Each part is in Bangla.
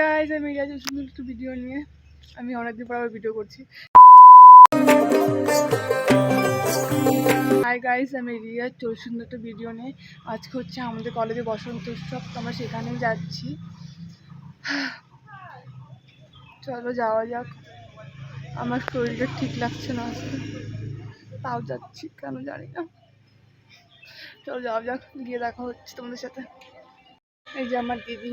গাইজ আমি রিয়া সুন্দর একটু ভিডিও নিয়ে আমি অনেকদিন পর আবার ভিডিও করছি। হাই গাইজ আমি রিয়া চল সুন্দর একটা ভিডিও নিয়ে আজকে হচ্ছে আমাদের কলেজে বসন্ত উৎসব, তো আমরা সেখানেই যাচ্ছি। চলো যাওয়া যাক। আমার শরীরটা ঠিক লাগছে না আজকে। তাও যাচ্ছি, কেন জানি না। চলো যাওয়া যাক, গিয়ে দেখা হচ্ছে তোমাদের সাথে। এই যে আমার দিদি।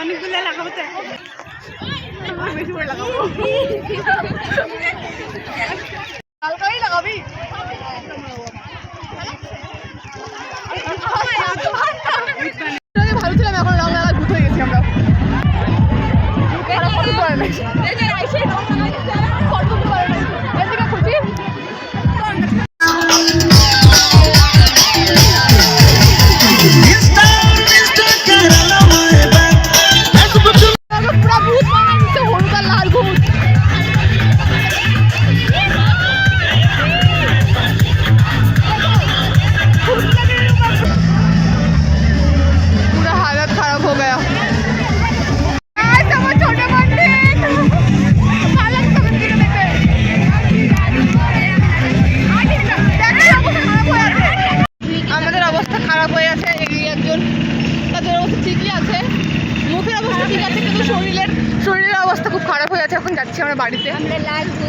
অনেকগুলো লাগাবো তো এখন বেশি করে লাগাবো হালকাই লাগাবি ভালো ছিলাম এখন রং লাগা ভূত হয়ে গেছি আমরা শরীরের শরীরের অবস্থা খুব খারাপ হয়ে আছে এখন যাচ্ছি আমরা বাড়িতে।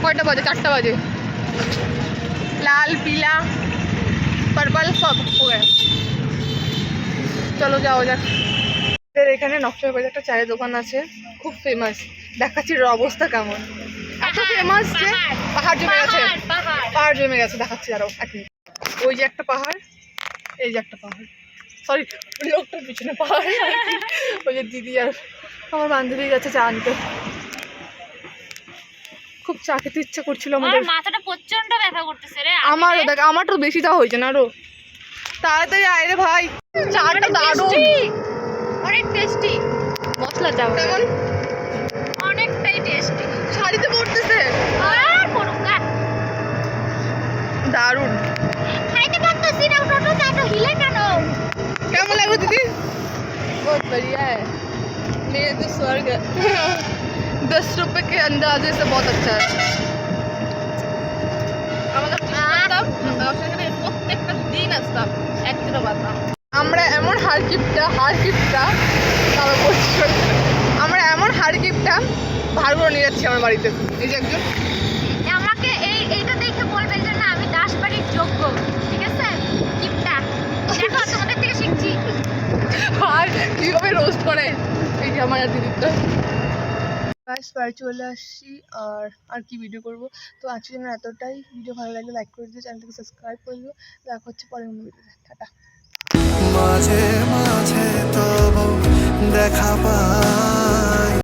কয়টা বাজে? চারটা বাজে। লাল পিলা পার্পল সব চলো যাওয়া যাক। এখানে নকশা বাজার একটা চায়ের দোকান আছে খুব ফেমাস দেখাচ্ছি অবস্থা কেমন। এত ফেমাস যে পাহাড় জমে গেছে। পাহাড় জমে গেছে দেখাচ্ছি আরও এক ওই যে একটা পাহাড় এই যে একটা পাহাড়। সরি লোকটার পিছনে পাহাড় ওই যে দিদি আর আমার বান্ধবী গেছে চা আনতে। খুব চা খেতে ইচ্ছা করছিল আমাদের। মাথাটা প্রচণ্ড ব্যথা করতেছে রে আমারও দেখ আমার তো বেশি চা হয়েছে না আরও তাড়াতাড়ি আয় রে ভাই। চাটা দারুণ অনেক টেস্টি মশলা চা কেমন অনেকটাই টেস্টি শাড়িতে পড়তেছে আর করুন না দারুণ খাইতে পারতেছি না টোটো চাটো হিলে কেন কেমন লাগল दीदी बहुत बढ़िया है मेरे तो स्वर्ग है दस रुपए के अंदाजे से बहुत अच्छा है আমাদের আসতাম সেখানে প্রত্যেকটা দিন আসতাম একদিনও বাদতাম আমরা এমন হার কিপটা হার কিপটা তারপর বলছি আমরা এমন হার কিপটা ভার করে নিয়ে যাচ্ছি আমার বাড়িতে এই যে একজন আর কীভাবে রোস্ট করে? এই যে আমার দিদিটা গাইস বাড়ি চলে আসছি আর আর কি ভিডিও করব? তো আজকের জন্য এতটাই। ভিডিও ভালো লাগলে লাইক করে দিও চ্যানেলটাকে সাবস্ক্রাইব করে দিও। দেখা হচ্ছে পরের অন্য ভিডিওতে টাটা। মাঝে মাঝে তবু দেখা